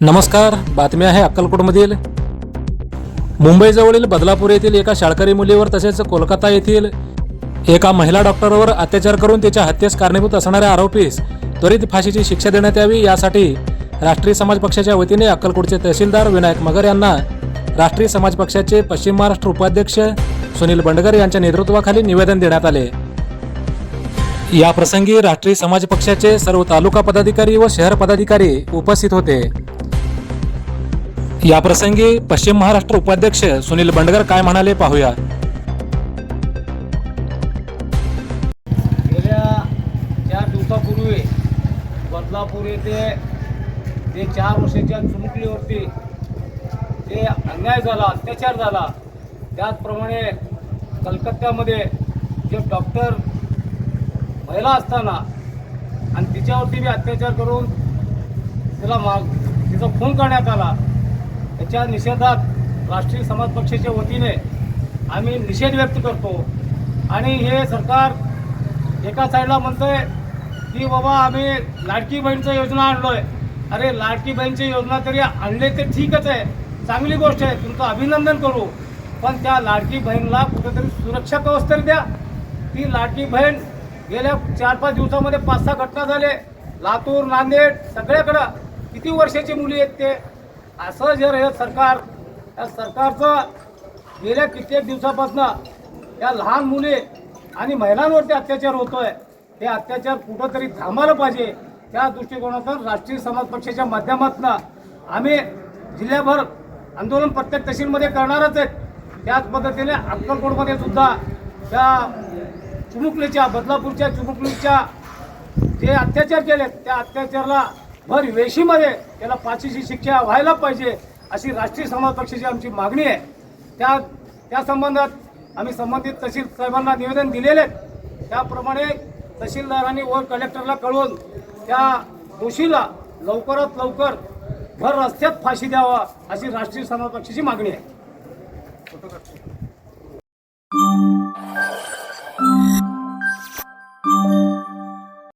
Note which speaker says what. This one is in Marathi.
Speaker 1: नमस्कार बातमी आहे अक्कलकोटमधील. मुंबईजवळील बदलापूर येथील एका शाळकरी मुलीवर तसेच कोलकाता येथील एका महिला डॉक्टरवर अत्याचार करून तिच्या हत्येस कारणीभूत असणाऱ्या आरोपीस त्वरित फाशीची शिक्षा देण्यात यावी यासाठी राष्ट्रीय समाज पक्षाच्या वतीने अक्कलकोटचे तहसीलदार विनायक मगर यांना राष्ट्रीय समाज पक्षाचे पश्चिम महाराष्ट्र उपाध्यक्ष सुनील बंडगर यांच्या नेतृत्वाखाली निवेदन देण्यात आले. या प्रसंगी राष्ट्रीय समाज पक्षाचे सर्व तालुका पदाधिकारी व शहर पदाधिकारी उपस्थित होते. या प्रसंगी पश्चिम महाराष्ट्र उपाध्यक्ष सुनील बंडगर काय म्हणाले पाहूया.
Speaker 2: गेल्या चार दिवसापूर्वी बदलापूर येथे जे चार वर्षाच्या चुमुकलीवरती जे अन्याय झाला अत्याचार झाला त्याचप्रमाणे कलकत्त्यामध्ये जे डॉक्टर महिला असताना आणि तिच्यावरती बी अत्याचार करून तिला माग तिचा खून करण्यात आला. त्याच्या निषेधात राष्ट्रीय समाज पक्षाच्या वतीने आम्ही निषेध व्यक्त करतो. आणि हे सरकार एका साईडला म्हणतोय की बाबा आम्ही लाडकी बहीणचं योजना आणलोय. अरे लाडकी बहीणची योजना तरी आणले ते ठीकच आहे. चांगली गोष्ट आहे. तुमचं अभिनंदन करू. पण त्या लाडकी बहीणला कुठेतरी सुरक्षा कवच तरी द्या. ती लाडकी बहीण गेल्या चार पाच दिवसामध्ये पाच सहा घटना झाले. लातूर नांदेड सगळ्याकडं. किती वर्षाची मुली आहेत ते? असं जर हे सरकार या सरकारचं गेल्या कित्येक दिवसापासून या लहान मुली आणि महिलांवरती अत्याचार होतोय हे अत्याचार कुठंतरी थांबायला पाहिजे त्या दृष्टिकोनातून राष्ट्रीय समाज पक्षाच्या माध्यमातून आम्ही जिल्ह्याभर आंदोलन प्रत्येक तहसीलमध्ये करणारच आहेत. त्याच पद्धतीने अक्कलकोटमध्ये सुद्धा त्या चिमुकलीच्या बदलापूरच्या चिमुकलीच्या जे अत्याचार केलेत त्या अत्याचाराला भर वेशीमध्ये त्याला फाशीची शिक्षा व्हायला पाहिजे अशी राष्ट्रीय समाज पक्षाची आमची मागणी आहे. त्या त्या संबंधात आम्ही संबंधित तहसील साहेबांना निवेदन दिलेले आहे त्याप्रमाणे तहसीलदारांनी वर कलेक्टरला कळवून त्या दोषीला लवकरात लवकर भर रस्त्यात फाशी द्यावा अशी राष्ट्रीय समाज पक्षाची मागणी आहे.